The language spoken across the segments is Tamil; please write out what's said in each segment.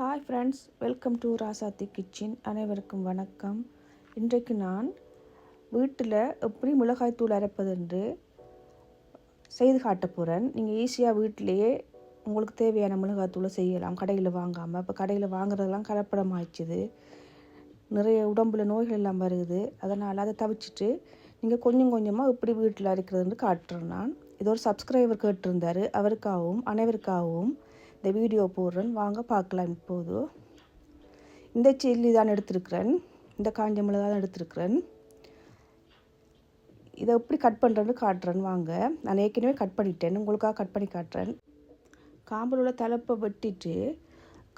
Hi friends welcome to Rasathi kitchen அனைவருக்கும் வணக்கம். இன்றைக்கு நான் வீட்டில் எப்படி மிளகாய்த்தூள் அரைப்பது என்று செய்து காட்ட போகிறேன் நீங்கள் ஈஸியாக வீட்டிலேயே உங்களுக்கு தேவையான மிளகாய் தூளை செய்யலாம். கடையில் வாங்காமல் இப்போ கடையில் வாங்குறதெல்லாம் கலப்படம் ஆயிடுச்சுது. நிறைய உடம்புல நோய்கள் எல்லாம் வருது. அதனால் அதை தவிச்சிட்டு நீங்கள் கொஞ்சம் கொஞ்சமாக எப்படி வீட்டில் அரைக்கிறதுன்னு காட்டுறேன் நான். இது ஒரு சப்ஸ்கிரைபர் கேட்டிருந்தார். அவருக்காகவும் அனைவருக்காகவும் இந்த வீடியோ போடுறேன். வாங்க பார்க்கலாம் இப்போது. இந்த சில்லி தான் எடுத்திருக்கிறேன். இந்த காஞ்ச மிளகா தான் எடுத்திருக்கிறேன். இதை எப்படி கட் பண்ணுறேன்னு காட்டுறேன். வாங்க. நான் ஏற்கனவே கட் பண்ணிட்டேன். உங்களுக்காக கட் பண்ணி காட்டுறேன். காம்பில் உள்ள தலைப்பை வெட்டிட்டு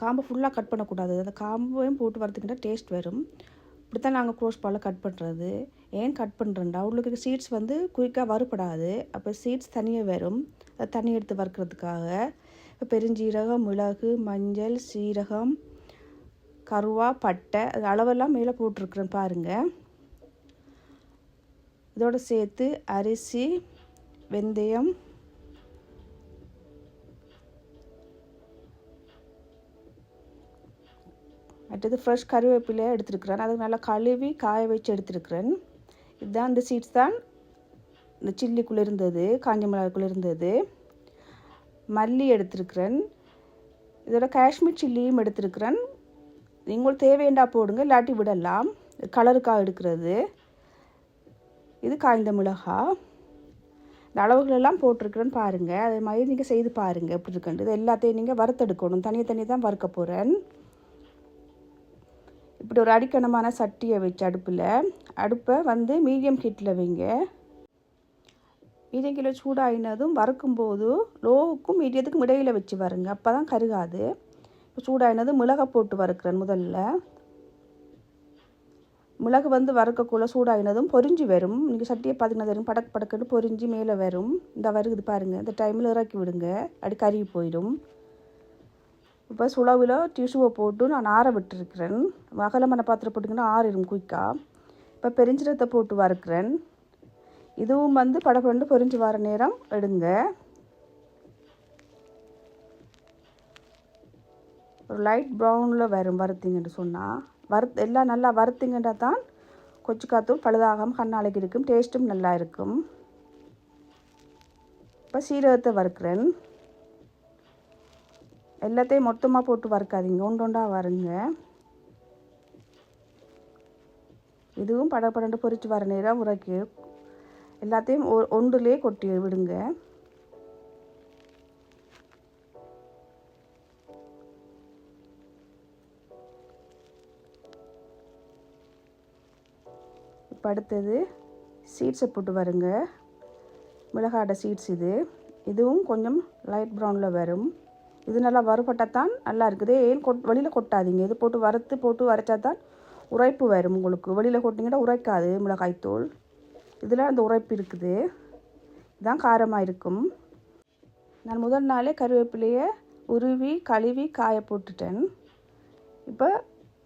காம்பை ஃபுல்லாக கட் பண்ணக்கூடாது. அந்த காம்பையும் போட்டு வரதுக்குன்னா டேஸ்ட் வரும். இப்படி தான் நாங்கள் க்ரோஸ் பாலில் கட் பண்ணுறது ஏன் கட் பண்ணுறேன்டா உங்களுக்கு சீட்ஸ் வந்து குயிக்காக வறுபடாது. அப்போ சீட்ஸ் தனியாக வரும். அதை தண்ணி எடுத்து வறுக்கிறதுக்காக. பெருஞ்சீரகம் மிளகு மஞ்சள் சீரகம் கருவா பட்டை அது அளவெல்லாம் மேலே போட்டிருக்குறேன் பாருங்கள் இதோடு சேர்த்து அரிசி வெந்தயம் அடுத்தது ஃப்ரெஷ் கருவேப்பிலை எடுத்துருக்குறேன். அதுக்கு நல்லா கழுவி காய வச்சு எடுத்துருக்குறேன். இதுதான் இந்த சீட்ஸ் தான் இந்த சில்லிக்குள்ளே இருந்தது காஞ்ச மிளகாய்க்குள்ளே இருந்தது. மல்லி எடுத்துருக்குறேன். இதோட காஷ்மீர் சில்லியும் எடுத்துருக்குறேன். நீங்கள் தேவையண்டா போடுங்க இல்லாட்டி விடலாம். கலருக்காக எடுக்கிறது. இது காய்ந்த மிளகா. இந்த அளவுகளெல்லாம் போட்டிருக்கிறேன்னு பாருங்கள் அதே மாதிரி நீங்கள் செய்து பாருங்கள் எப்படி இருக்குன்ட்டு. இது எல்லாத்தையும் நீங்கள் வறுத்தெடுக்கணும். தனியாக தனியாக தான் வறுக்க போகிறேன் இப்படி ஒரு அடிக்கணமான சட்டியை வச்சு அடுப்பில். அடுப்பை வந்து மீடியம் ஹீட்டில் வைங்க. மீடியம் கிலோ சூடாயினதும் வறுக்கும்போது லோவுக்கும் மீடியத்துக்கும் இடையில் வச்சு வருங்க. அப்போ தான் கருகாது. இப்போ சூடாயினதும் மிளகை போட்டு வறுக்கிறேன் முதல்ல. மிளகு வந்து வறுக்கக்குள்ளே சூடாயினதும் பொரிஞ்சு வரும். நீங்கள் சட்டியை பார்த்தீங்கன்னா தெரியும் படக்கு படக்குன்னு பொரிஞ்சு மேலே வரும். இந்த வருகுது பாருங்கள் இந்த டைமில் இறக்கி விடுங்க. அடி கருகி போயிடும். இப்போ சுளவில் டிஷ்யூவை போட்டு நான் ஆற விட்டுருக்கிறேன். அகலமான பாத்திரம் போட்டிங்கன்னா ஆறிடும் குயிக்காக இப்போ பெருஞ்சிரத்தை போட்டு வறுக்கிறேன். இதுவும் வந்து படப்பண்டு பொரிஞ்சு வர நேரம் எடுங்க. ஒரு லைட் ப்ரௌனில் வரும் வறுத்திங்கன்னு சொன்னால் வறுத் எல்லாம் நல்லா வறுத்திங்கன்னா தான் கொச்சிக்காத்தும் பழுதாகாமல் கண்ணாலைக்கு இருக்கும் டேஸ்ட்டும் நல்லா இருக்கும். இப்போ சீரகத்தை வறுக்கிறேன். எல்லாத்தையும் மொத்தமாக போட்டு வறுக்காதீங்க ஒன்று ஒன்றா வருங்க இதுவும் படப்படண்டு பொறிச்சு வர நேரம் உரைக்கு எல்லாத்தையும் ஒ ஒன்றுலேயே கொட்டி விடுங்க. இப்போ அடுத்தது சீட்ஸை போட்டு வருங்க. மிளகாட சீட்ஸ் இது. இதுவும் கொஞ்சம் லைட் ப்ரௌனில் வரும். இது நல்லா வறுபட்டால் தான் நல்லா இருக்குது. ஏன் கொட் வெளியில் கொட்டாதீங்க. இது போட்டு வறுத்து போட்டு வரைச்சா தான் உரைப்பு வரும் உங்களுக்கு. வெளியில் கொட்டிங்கன்னா உரைக்காது மிளகாய்த்தூள். இதில் அந்த உரைப்பு இருக்குது. இதுதான் காரமாக இருக்கும். நான் முதல் நாளே கருவேப்பிலையை உருவி கழுவி காய போட்டுட்டேன். இப்போ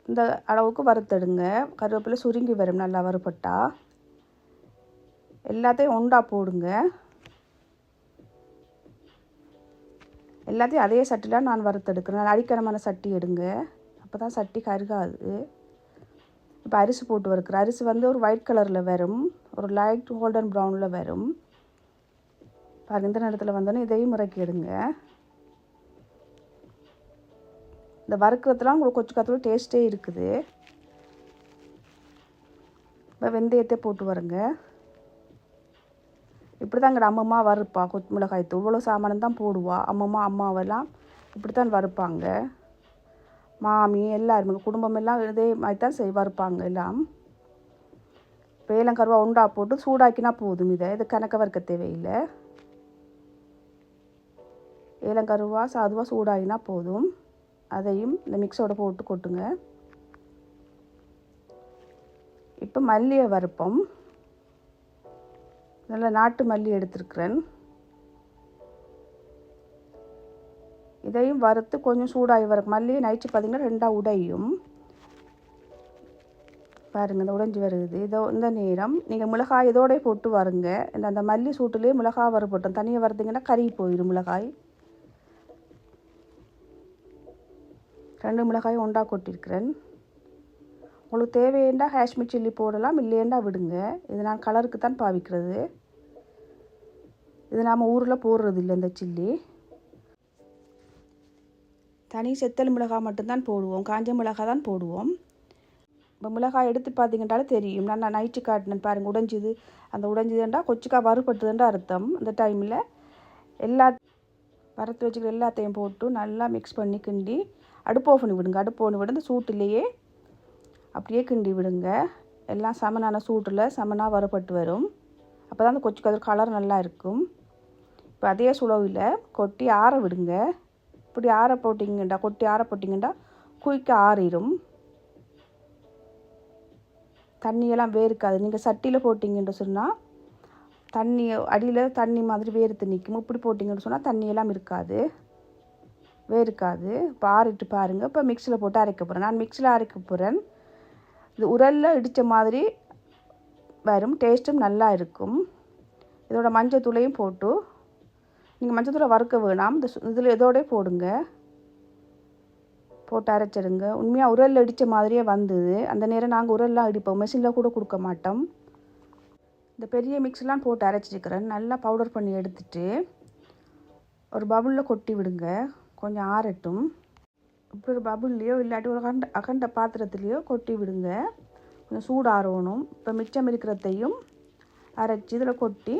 இந்த அளவுக்கு வறுத்தெடுங்க. கருவேப்பிலை சுருங்கி வரும் நல்லா வறுபட்டா. எல்லாத்தையும் ஒண்டா போடுங்க. எல்லாத்தையும் அதே சட்டியில் நான் வறுத்தெடுக்கிறேன். நான் அடிக்கணமான சட்டி எடுங்க. அப்போ தான் சட்டி கருகாது. இப்போ அரிசி போட்டு வறுக்கிறேன். அரிசி வந்து ஒரு ஒயிட் கலரில் வரும். ஒரு லைட் கோல்டன் ப்ரௌனில் வரும். பாருங்க இந்த நேரத்தில் வந்தோன்னே இதையும் முறைக்கி எடுங்க. இந்த வறுக்கிறதுலாம் உங்களுக்கு கொச்சு காத்தோட டேஸ்ட்டே இருக்குது. இப்போ வெந்தயத்தை போட்டு வருங்க. இப்படி தான் எங்கள் அம்மம்மா வறுப்பா. கொத்து மிளகாய் தூள். இவ்வளோ சாமானம் தான் போடுவா. அம்மம்மா அம்மாவெல்லாம் இப்படி தான் வறுப்பாங்க. மாமி எல்லாருமே குடும்பம் எல்லாம் இதே மாதிரி தான் செய் வறுப்பாங்க எல்லாம். வேலங்கருவா உண்டா போட்டு சூடாக்கினா போதும் இதை. இது கணக்க வறுக்க தேவையில்லை. ஏலங்கருவா சாதுவாக சூடாகினா போதும். அதையும் இந்த மிக்ஸோட போட்டு கொட்டுங்க. இப்போ மல்லியை வறுப்போம். நல்ல நாட்டு மல்லி எடுத்துருக்குறேன். இதையும் வறுத்து கொஞ்சம் சூடாகி வர மல்லியை நைச்சு பார்த்திங்கன்னா ரெண்டாக உடையும். பாருங்கள் இந்த உடைஞ்சி வருது. இதோ இந்த நேரம். நீங்கள் மிளகாய் இதோடய போட்டு வருங்க. இந்த அந்த மல்லி சூட்டுலேயே மிளகாய் வறுபட்டோம் தனியாக வருதுங்கன்னா கறி போயிடும் மிளகாய். ரெண்டு மிளகாயும் ஒன்றா கொட்டியிருக்கிறேன் உங்களுக்கு தேவையேண்டா காஷ்மீர் சில்லி போடலாம் இல்லையேண்டா விடுங்க. இது நான் கலருக்கு தான் பாவிக்கிறது. இது நாம் ஊரில் போடுறது இல்லை இந்த சில்லி. தனி செத்தல் மிளகாய் மட்டும்தான் போடுவோம். காஞ்ச மிளகாய் தான் போடுவோம். இப்போ மிளகாய் எடுத்து பார்த்தீங்கன்றாலே தெரியும். நான் நைட்டு காட்டினேன் பாருங்கள் உடைஞ்சிது. அந்த உடைஞ்சிதுண்டா கொச்சிக்காய் வறுபட்டுதுன்ற அர்த்தம். அந்த டைமில் எல்லா வறுத்து வச்சுக்கிற எல்லாத்தையும் போட்டு நல்லா மிக்ஸ் பண்ணி கிண்டி அடுப்பு ஆஃப் பண்ணி விடுங்க. அடுப்பு பண்ணி விட இந்த சூட்டுலேயே அப்படியே கிண்டி விடுங்க. எல்லாம் சமனான சூட்டில் சமனாக வறுபட்டு வரும். அப்போ தான் அந்த கொச்சிக்காய் கலர் நல்லா இருக்கும். இப்போ அதே சுழவில் கொட்டி ஆற விடுங்க. இப்படி ஆற போட்டிங்கண்டா கொட்டி ஆற போட்டிங்கண்டா குயிக்க ஆறிடும் தண்ணியெல்லாம் வேர்க்காது. நீங்கள் சட்டியில் போட்டிங்கன்னு சொன்னால் தண்ணி அடியில் தண்ணி மாதிரி வேர்த்து நிற்கும் இப்படி போட்டிங்கன்னு சொன்னால் தண்ணியெல்லாம் இருக்காது. வேர்க்காது. இப்போ ஆறிட்டு பாருங்கள் இப்போ மிக்சியில் போட்டு அரைக்க போகிறேன் நான் மிக்சியில் அரைக்க போகிறேன் இது உரலில் இடித்த மாதிரி வரும். டேஸ்ட்டும் நல்லா இருக்கும். இதோட மஞ்சள் தூளையும் போட்டு நீங்கள் மஞ்சள் தூளை வறுக்க வேணாம். இந்த இதில் இதோடய போடுங்க. போட்டு அரைச்சிடுங்க. உண்மையாக உரல் அடித்த மாதிரியே வந்தது. அந்த நேரம் நாங்கள் உரல்லாம் அடிப்போம் மிஷினில் கூட கொடுக்க மாட்டோம். இந்த பெரிய மிக்ஸ்லாம் போட்டு அரைச்சிருக்கிறேன். நல்லா பவுடர் பண்ணி எடுத்துட்டு ஒரு பபுளில் கொட்டி விடுங்க. கொஞ்சம் ஆறட்டும். இப்படி ஒரு பபுள்லேயோ இல்லாட்டி ஒரு அகண்ட அகண்ட பாத்திரத்துலேயோ கொட்டி விடுங்க. கொஞ்சம் சூடு ஆறணும். இப்போ மிச்சம் இருக்கிறதையும் அரைச்சி இதில் கொட்டி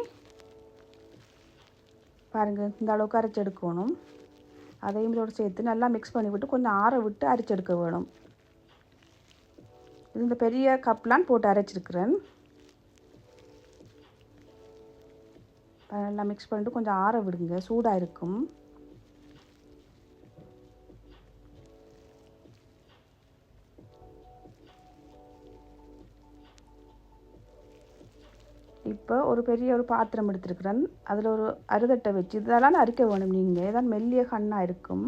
பாருங்கள் இந்த அளவுக்கு அரைச்சி எடுக்கணும். அதையும் இதோடு சேர்த்து நல்லா மிக்ஸ் பண்ணி விட்டு கொஞ்சம் ஆற விட்டு அரைச்செடுக்க வேணும். இது இந்த பெரிய கப்லாம் போட்டு அரைச்சிருக்கிறேன். நல்லா மிக்ஸ் பண்ணிட்டு கொஞ்சம் ஆற விடுங்க. சூடாக இருக்கும். இப்போ ஒரு பெரிய ஒரு பாத்திரம் எடுத்துருக்குறேன். அதில் ஒரு அறுதட்டை வச்சு இதெல்லாம் அரிக்க வேணும் நீங்கள். இதான் மெல்லிய கண்ணாக இருக்கும்.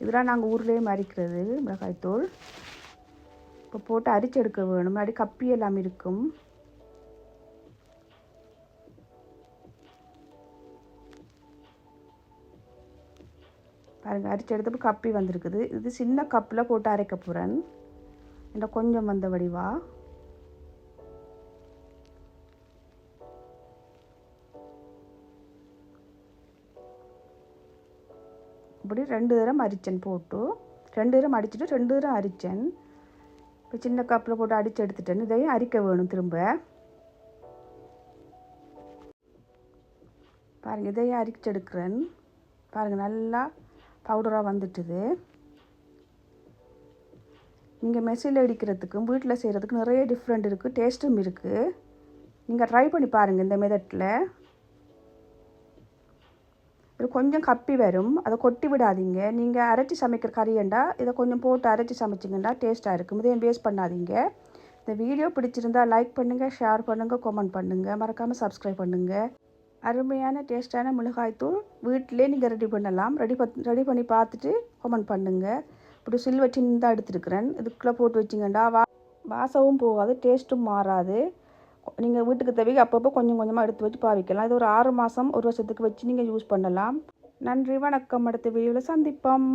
இதெல்லாம் நாங்கள் ஊர்லேயும் அரிக்கிறது மிளகாய்த்தூள் இப்போ போட்டு அரிச்சு எடுக்க வேணும். முன்னாடி கப்பி எல்லாம் இருக்கும். பாருங்கள் அரிச்சு எடுத்தப்போ கப்பி வந்திருக்குது. இது சின்ன கப்பில் போட்டு அரைக்க போகிறேன் இந்த கொஞ்சம் வந்த வடிவா. இப்படி ரெண்டு தரம் அரிச்சேன் போட்டு. ரெண்டு தரம் அடிச்சுட்டு ரெண்டு தரம் அரிச்சன். இப்போ சின்ன கப்பில் போட்டு அடித்து எடுத்துட்டேன்னு இதையும் அரிக்க வேணும் திரும்ப. பாருங்கள் இதையும் அரிச்சு எடுக்கிறேன். பாருங்கள் நல்லா பவுடராக வந்துட்டுது. நீங்கள் மெஸ்ஸில் அடிக்கிறதுக்கும் வீட்டில் செய்கிறதுக்கு நிறைய டிஃப்ரெண்ட் இருக்குது டேஸ்ட்டும் இருக்குது நீங்கள் ட்ரை பண்ணி பாருங்கள் இந்த மெதட்டில் இது கொஞ்சம் கப்பி வரும். அதை கொட்டி விடாதீங்க. நீங்கள் அரைச்சி சமைக்கிற கறியண்டா இதை கொஞ்சம் போட்டு அரைச்சி சமைச்சிங்கன்னா டேஸ்ட்டாக இருக்கும். இதையும் வேஸ்ட் பண்ணாதீங்க. இந்த வீடியோ பிடிச்சிருந்தா லைக் பண்ணுங்கள் ஷேர் பண்ணுங்கள் கமெண்ட் பண்ணுங்கள் மறக்காமல் சப்ஸ்கிரைப் பண்ணுங்கள் அருமையான டேஸ்ட்டான மிளகாய்த்தூள் வீட்டிலே நீங்கள் ரெடி பண்ணலாம். ரெடி பத் ரெடி பண்ணி பார்த்துட்டு கமெண்ட் பண்ணுங்கள் இப்படி சில் வச்சுன்னு தான் எடுத்துருக்குறேன். இதுக்குள்ளே போட்டு வச்சிங்கண்டா வா வாசவும் போகாது டேஸ்ட்டும் மாறாது. நீங்கள் வீட்டுக்கு தேவைக்கு அப்பப்போ கொஞ்சம் கொஞ்சமாக எடுத்து வச்சு பாவிக்கலாம். இது ஒரு ஆறு மாதம் ஒரு வருஷத்துக்கு வச்சு நீங்கள் யூஸ் பண்ணலாம். நன்றி வணக்கம். அடுத்த வீடியோவில் சந்திப்போம்.